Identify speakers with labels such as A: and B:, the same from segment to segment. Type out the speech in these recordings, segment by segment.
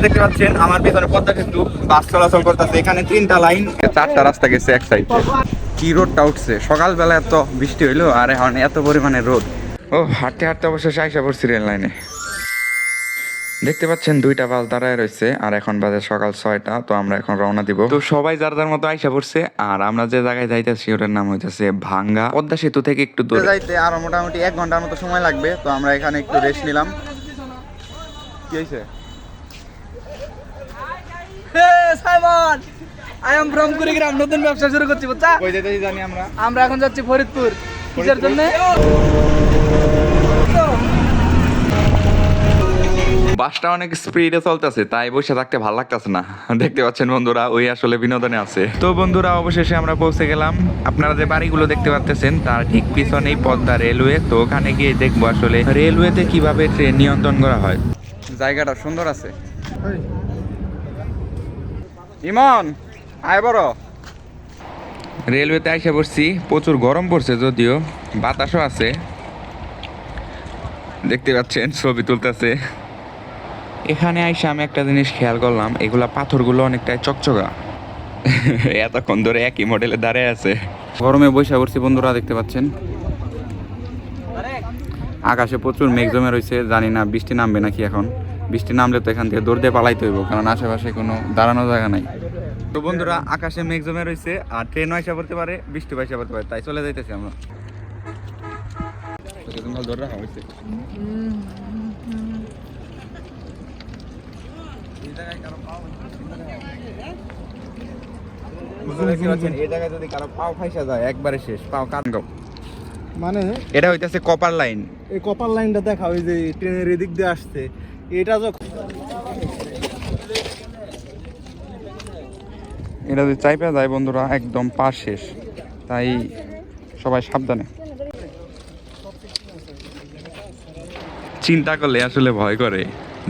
A: বন্ধুরা দেখতে পাচ্ছেন আমার পেছনে পদ্মা সেতু বাস চলাচল করতেছে। এখানে তিনটা লাইন চারটা রাস্তা গেছে এক সাইডে কি রোদটা উঠছে? সকালবেলা এত বৃষ্টি হইল আর এখন এত পরিমাণে রোদ। ও হাঁটতে হাঁটতে অবশ্যই আইসা পড়ছি রেল লাইনে। দেখতে পাচ্ছেন দুইটা বাস দাঁড়ায় রয়েছে আর এখন বাজে সকাল ছয়টা তো আমরা এখন রওনা দিব। তো সবাই যার যার মতো আইসা পড়ছে আর আমরা যে জায়গায় যাইতেছি ওটার নাম হইতেছে ভাঙ্গা পদ্মা সেতু থেকে একটু দূরে। যাইতে আর মোটামুটি এক ঘণ্টার মতো সময় লাগবে তো আমরা এখানে একটু রেস্ট নিলাম। কি হয়েছে
B: Simon I am from Kurigram নতুন ব্যবসা শুরু করছি বুঝছা?
A: জানি আমরা।
B: আমরা এখন যাচ্ছি ফরিদপুর কিসের জন্য?
A: বাসটা অনেক স্পিডে চলতেছে তাই বসে থাকতে ভালো লাগতেছে না। দেখতে পাচ্ছেন বন্ধুরা ওই আসলে বিনোদনে আছে। তো বন্ধুরা অবশেষে আমরা পৌঁছে গেলাম। আপনারা যে বাড়িগুলো দেখতে পাচ্ছেন তার ঠিক পিছনেই পদ্মা রেলওয়ে। তো ওখানে গিয়ে দেখব আসলে রেলওয়েতে কীভাবে ট্রেন নিয়ন্ত্রণ করা হয়। জায়গাটা সুন্দর আছে। ইমন, আয় বড়। রেলওয়েতে আইসা পড়ছি প্রচুর গরম পড়ছে যদিও, বাতাসও আছে। দেখতে পাচ্ছেন, ছবি তুলতেছে। এখানে আইসা আমি একটা জিনিস খেয়াল করলাম, এগুলা পাথরগুলো অনেকটাই চকচকা। এতক্ষণ ধরে একই মডেলে দাঁড়ায় আছে। গরমে বৈশা পড়ছি, বন্ধুরা, দেখতে পাচ্ছেন। আকাশে প্রচুর মেঘ জমে রয়েছে জানি না বৃষ্টি নামবে নাকি এখন। বৃষ্টি নামলে তো এখান থেকে দৌড় দিয়ে পালাইতে হইব কারণ আশেপাশে কোনো দাঁড়ানো জায়গা নাই। তো বন্ধুরা আকাশে মেঘ জমে রয়েছে আর ট্রেন আইসা পড়তে পারে বৃষ্টি পয়সা পড়তে পারে তাই চলে যাইতেছি আমরা। ধরে রাখা হয়েছে
C: মানে
A: এটা হইতেছে কপার লাইন।
C: এই কপার লাইনটা দেখা ওই যে ট্রেনের এদিক দিয়ে আসছে। এটা যখন
A: এটা যদি চাইপে যায় বন্ধুরা, একদম পার শেষ। তাই সবাই সাবধানে। চিন্তা করলে আসলে ভয় করে।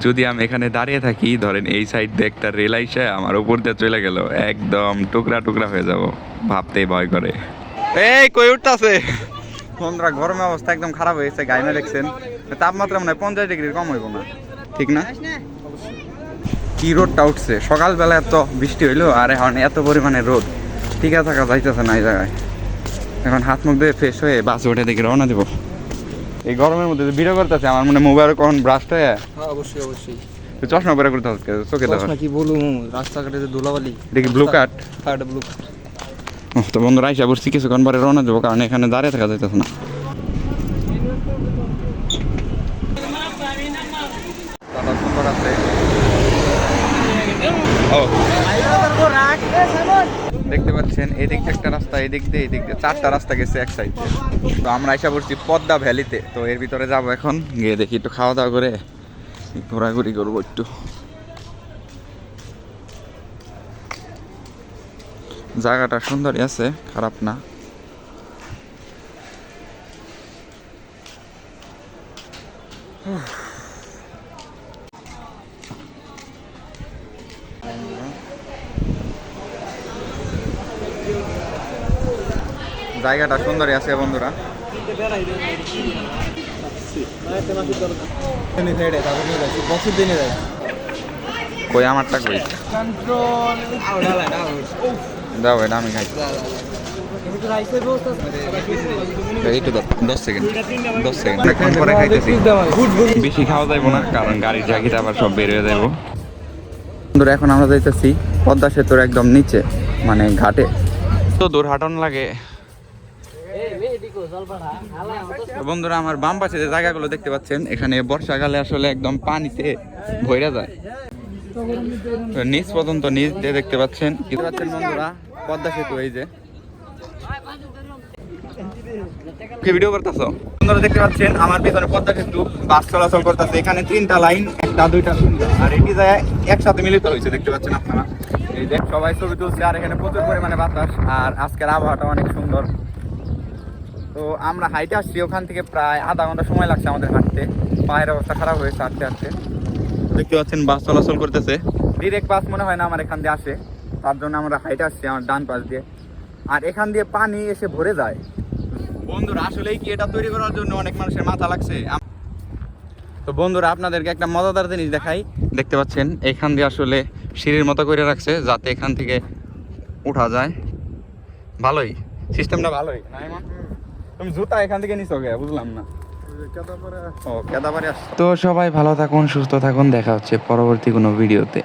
A: যদি আমি এখানে দাঁড়িয়ে থাকি, ধরেন এই সাইড দিয়ে একটা রেল আইসা, আমার উপর দিয়ে চলে গেল, একদম টুকরা টুকরা হয়ে যাব। ভাবতেই ভয় করে। এই, কই উঠতাছে? বন্ধুরা, গরমের অবস্থা একদম খারাপ হয়েছে গাইমে দেখছেন তাপমাত্রা মানে পঞ্চাশ ডিগ্রির কম হইব না। ঠিক না? কি রোদটা উঠছে? সকালবেলা এত বৃষ্টি হইল আর এখন এত পরিমাণে রোদ। টিকা থাকা যাইতেছে না এই জায়গায়। এখন হাত মুখ দিয়ে ফ্রেশ হয়ে বাসে উঠে দেখি রওনা দেবো। এই গরমের মধ্যে ভিডিও করতেছে আমার মনে মোবাইল কখন ব্রাশটা হয়ে
C: হ্যাঁ অবশ্যই অবশ্যই।
A: চশমা পরে করতে হবে চোখে
C: না কি বলুম রাস্তাঘাটে যে ধুলাবালি।
A: দেখি ব্লু কার্ড
C: হ্যাঁ ব্লু
A: তো বন্ধুরা আইসা পড়ছি কিছুক্ষণ পরে রওনা দেবো কারণ এখানে দাঁড়িয়ে থাকা যাইতেছে না দাদা সুন্দর আছে ও দেখতে পাচ্ছেন, এদিক দিয়ে একটা রাস্তা, এদিক দিয়ে এদিক দিয়ে। চারটা রাস্তা গেছে এক সাইডে তো আমরা এসে পড়ছি পদ্মা ভ্যালিতে। তো এর ভিতরে যাব এখন, গিয়ে দেখি একটু খাওয়া দাওয়া করে ঘোরাঘুরি করব একটু। জায়গাটা সুন্দরই আছে, খারাপ না। জায়গাটা সুন্দরই আছে বন্ধুরা। কই আমারটা কই? খাই। বেশি খাওয়া যাইবো না, কারণ গাড়ির জ্যাকেট আবার সব বের হয়ে যাইবো। বন্ধুরা এখন আমরা যাইতেছি পদ্মা সেতুর একদম নিচে মানে ঘাটে। তো দূর হাঁটন লাগে। বন্ধুরা, আমার বাম পাশে যে জায়গাগুলো দেখতে পাচ্ছেন, এখানে বর্ষাকালে আসলে একদম পানিতে ভইরা যায়। নিচ পর্যন্ত নিচ দিয়ে দেখতে পাচ্ছেন। দেখতে পাচ্ছেন বন্ধুরা, পদ্মা সেতু এই যে। কি ভিডিও করতেছো? বন্ধুরা দেখতে পাচ্ছেন আমার পিছনে পদ্মা সেতু বাস চলাচল করতেছে। এখানে তিনটা লাইন একটা দুইটা তিনটা। আর এটি যায় একসাথে মিলিত হয়েছে দেখতে পাচ্ছেন আপনারা। এই যে সবাই ছবি তুলছে আর এখানে প্রচুর পরিমাণে বাতাস আর আজকের আবহাওয়াটা অনেক সুন্দর। তো আমরা হাইটে আসছি ওখান থেকে প্রায় আধা ঘণ্টা সময় লাগছে আমাদের হাঁটতে। পায়ের অবস্থা খারাপ হয়েছে হাঁটতে হাঁটতে। দেখতে পাচ্ছেন বাস চলাচল করতেছে। ডিরেক্ট বাস মনে হয় না আমার এখান দিয়ে আসে। তার জন্য আমরা হাইটে আসছি আমার ডান পাশ দিয়ে। আর এখান দিয়ে পানি এসে ভরে যায়। বন্ধুরা, আসলেই কি এটা তৈরি করার জন্য অনেক মানুষের মাথা লাগছে? তো বন্ধুরা, আপনাদেরকে একটা মজাদার জিনিস দেখাই। দেখতে পাচ্ছেন, এখান দিয়ে আসলে সিঁড়ির মতো করে রাখছে, যাতে এখান থেকে উঠা যায়। ভালোই। সিস্টেমটা ভালোই? তুমি জুতা এখান থেকে নিছো গে, বুঝলাম না। তো সবাই ভালো থাকুন, সুস্থ থাকুন, দেখা হচ্ছে পরবর্তী কোনো ভিডিওতে।